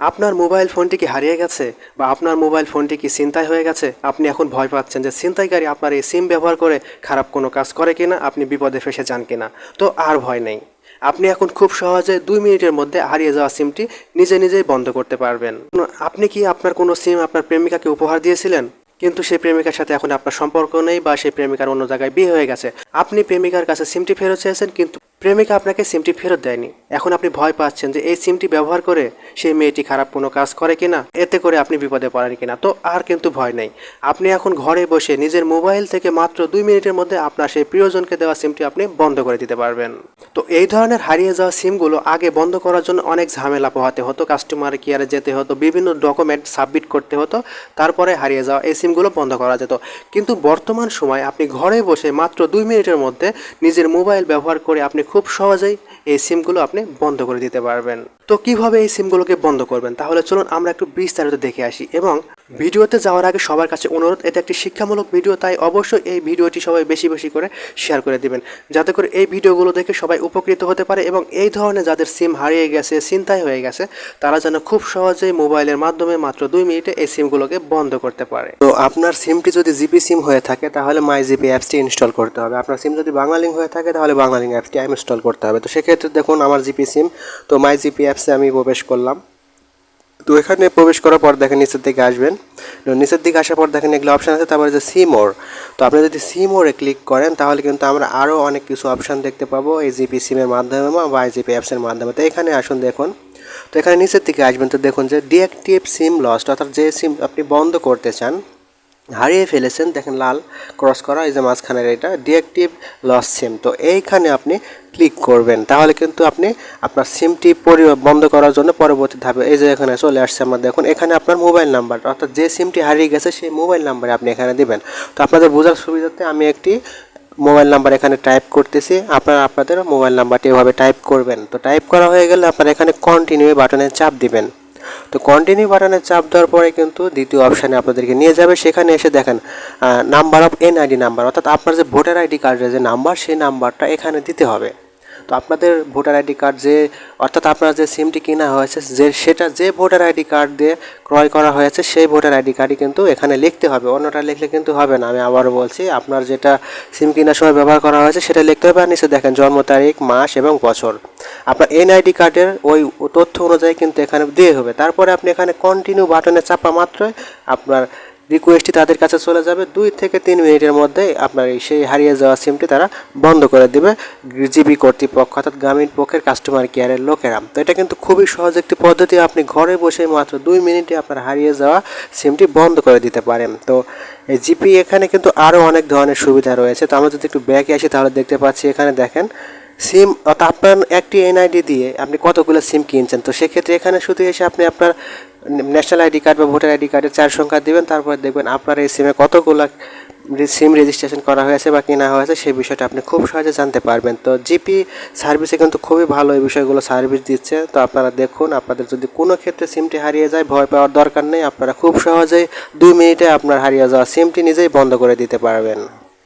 আপনার মোবাইল ফোনটি কি হারিয়ে গেছে বা আপনার মোবাইল ফোনটি কি ছিনতাই হয়ে গেছে? আপনি এখন ভয় পাচ্ছেন যে ছিনতাইকারী আপনার এই সিম ব্যবহার করে খারাপ কোনো কাজ করে কিনা, আপনি বিপদে ফেসে যান কিনা। তো আর ভয় নেই। আপনি এখন খুব সহজে দুই মিনিটের মধ্যে হারিয়ে যাওয়া সিমটি নিজে নিজেই বন্ধ করতে পারবেন। আপনি কি আপনার কোনো সিম আপনার প্রেমিকাকে উপহার দিয়েছিলেন? কিন্তু সেই প্রেমিকার সাথে এখন আপনার সম্পর্ক নেই বা সেই প্রেমিকার অন্য জায়গায় বিয়ে হয়ে গেছে। আপনি প্রেমিকার কাছে সিমটি ফেরত চেয়েছেন, কিন্তু প্রেমিকা আপনাকে সিমটি ফেরত দেয়নি। এখন আপনি ভয় পাচ্ছেন যে এই সিমটি ব্যবহার করে সেই মেয়েটি খারাপ কোনো কাজ করে কিনা, এতে করে আপনি বিপদে পড়েন কিনা। তো আর কিন্তু ভয় নেই। আপনি এখন ঘরে বসে নিজের মোবাইল থেকে মাত্র দুই মিনিটের মধ্যে আপনার সেই প্রিয়জনকে দেওয়া সিমটি আপনি বন্ধ করে দিতে পারবেন। তো এই ধরনের হারিয়ে যাওয়া সিমগুলো আগে বন্ধ করার জন্য অনেক ঝামেলা পোহাতে হতো কাস্টমার কেয়ারে যেতে হতো, বিভিন্ন ডকুমেন্ট সাবমিট করতে হতো, তারপরে হারিয়ে যাওয়া এই সিমগুলো বন্ধ করা যেত। কিন্তু বর্তমান সময় আপনি ঘরে বসে মাত্র দুই মিনিটের মধ্যে নিজের মোবাইল ব্যবহার করে আপনি খুব সহজেই এই সিমগুলো আপনি বন্ধ করে দিতে পারবেন। তো কীভাবে এই সিমগুলোকে বন্ধ করবেন? তাহলে চলুন আমরা একটু বিস্তারিত দেখে আসি এবং ভিডিওতে যাওয়ার আগে সবার কাছে অনুরোধ, এটা একটি শিক্ষামূলক ভিডিও, তাই অবশ্যই এই ভিডিওটি সবাই বেশি বেশি করে শেয়ার করে দিবেন। যাতে করে এই ভিডিওগুলো দেখে সবাই উপকৃত হতে পারে এবং এই ধরনের যাদের সিম হারিয়ে গেছে চিন্তায় হয়ে গেছে, তারা যেন খুব সহজেই মোবাইলের মাধ্যমে মাত্র দুই মিনিটে এই সিমগুলোকে বন্ধ করতে পারে। তো আপনার সিমটি যদি জিপি সিম হয়ে থাকে, তাহলে মাই জিপি অ্যাপসটি ইনস্টল করতে হবে। আপনার সিম যদি বাংলালিং হয়ে থাকে, তাহলে বাংলালিং অ্যাপসটি ইনস্টল করতে হবে। তো সেক্ষেত্রে দেখুন, আমার জিপি সিম তো মাই জিপি অ্যাপসে আমি প্রবেশ করলাম। তো এখানে প্রবেশ করার পর দেখেন নিচের দিকে আসবেন। নিচের দিকে আসার পর দেখেন এগুলো অপশান আছে, তারপরে যে সি মোর তো আপনি যদি সি মোরে ক্লিক করেন, তাহলে কিন্তু আমরা আরও অনেক কিছু অপশান দেখতে পাবো এই জিপি সিমের মাধ্যমে বা জিপি অ্যাপসের মাধ্যমে। তো এখানে আসুন দেখুন। তো এখানে নিচের দিকে আসবেন, তো দেখুন যে ডিঅ্যাক্টিভ সিম লস্ট অর্থাৎ যে সিম আপনি বন্ধ করতে চান হারিয়ে ফেলেছেন। দেখেন লাল ক্রস করা, এই যে মাঝখানের এটা ডিএক্টিভ লস সিম তো এইখানে আপনি ক্লিক করবেন। তাহলে কিন্তু আপনি আপনার সিমটি পরি, বন্ধ করার জন্য পরবর্তী ধাপে এই যে এখানে চলে আসছে আমার দেখুন, এখানে আপনার মোবাইল নাম্বার অর্থাৎ যে সিমটি হারিয়ে গেছে সেই মোবাইল নাম্বারে আপনি এখানে দেবেন। তো আপনাদের বোঝার সুবিধাতে আমি একটি মোবাইল নাম্বার এখানে টাইপ করতেছি। আপনারা আপনাদের মোবাইল নাম্বারটি এভাবে টাইপ করবেন। তো টাইপ করা হয়ে গেলে আপনারা এখানে কন্টিনিউ বাটনে চাপ দিবেন। তো কন্টিনিউ বাটনে চাপ দেওয়ার পরে কিন্তু দ্বিতীয় অপশানে আপনাদেরকে নিয়ে যাবে। সেখানে এসে দেখেন নাম্বার অফ এনআইডি নাম্বার অর্থাৎ আপনার যে ভোটার আইডি কার্ডের যে নাম্বার সেই নাম্বারটা এখানে দিতে হবে। তো আপনাদের ভোটার আইডি কার্ড যে, অর্থাৎ আপনার যে সিমটি কেনা হয়েছে, যে সেটা যে ভোটার আইডি কার্ড দিয়ে ক্রয় করা হয়েছে, সেই ভোটার আইডি কার্ডই কিন্তু এখানে লিখতে হবে। অন্যটা লিখলে কিন্তু হবে না, আমি আবারও বলছি, আপনার যেটা সিম কেনার সময় ব্যবহার করা হয়েছে, সেটা লিখতে হবে। আর নিচে দেখেন, জন্ম তারিখ, মাস এবং বছর। আপনার এনআইডি কার্ডের ওই তথ্য অনুযায়ী কিন্তু এখানে দিয়ে হবে। তারপরে আপনি এখানে কন্টিনিউ বাটনে চাপা মাত্রই আপনার রিকোয়েস্টটি তাদের কাছে চলে যাবে। দুই থেকে তিন মিনিটের মধ্যে আপনার এই সেই হারিয়ে যাওয়া সিমটি তারা বন্ধ করে দেবে। জিবি কর্তৃপক্ষ অর্থাৎ গ্রামীণ পক্ষের কাস্টমার কেয়ারের লোকেরা। তো এটা কিন্তু খুবই সহজ একটি পদ্ধতি। আপনি ঘরে বসে মাত্র দুই মিনিটে আপনার হারিয়ে যাওয়া সিমটি বন্ধ করে দিতে পারেন। তো এই জিপি এখানে কিন্তু আরও অনেক ধরনের সুবিধা রয়েছে। তো আমরা যদি একটু ব্যাকে আসি, তাহলে দেখতে পাচ্ছি এখানে দেখেন সিম আপনার একটি এনআইডি দিয়ে আপনি কতগুলো সিম কিনছেন। তো সেক্ষেত্রে এখানে শুধু এসে আপনি আপনার ন্যাশনাল আইডি কার্ড বা ভোটার আইডি কার্ডের চার সংখ্যা দেবেন, তারপর দেখবেন আপনার এই সিমে কতগুলো সিম রেজিস্ট্রেশন করা হয়েছে বা কেনা হয়েছে, সেই বিষয়টা আপনি খুব সহজে জানতে পারবেন। তো জিপি সার্ভিসে কিন্তু খুবই ভালো এই বিষয়গুলো সার্ভিস দিচ্ছে। তো আপনারা দেখুন, আপনাদের যদি কোনো ক্ষেত্রে সিমটি হারিয়ে যায়, ভয় পাওয়ার দরকার নেই, আপনারা খুব সহজেই দুই মিনিটে আপনার হারিয়ে যাওয়া সিমটি নিজেই বন্ধ করে দিতে পারবেন।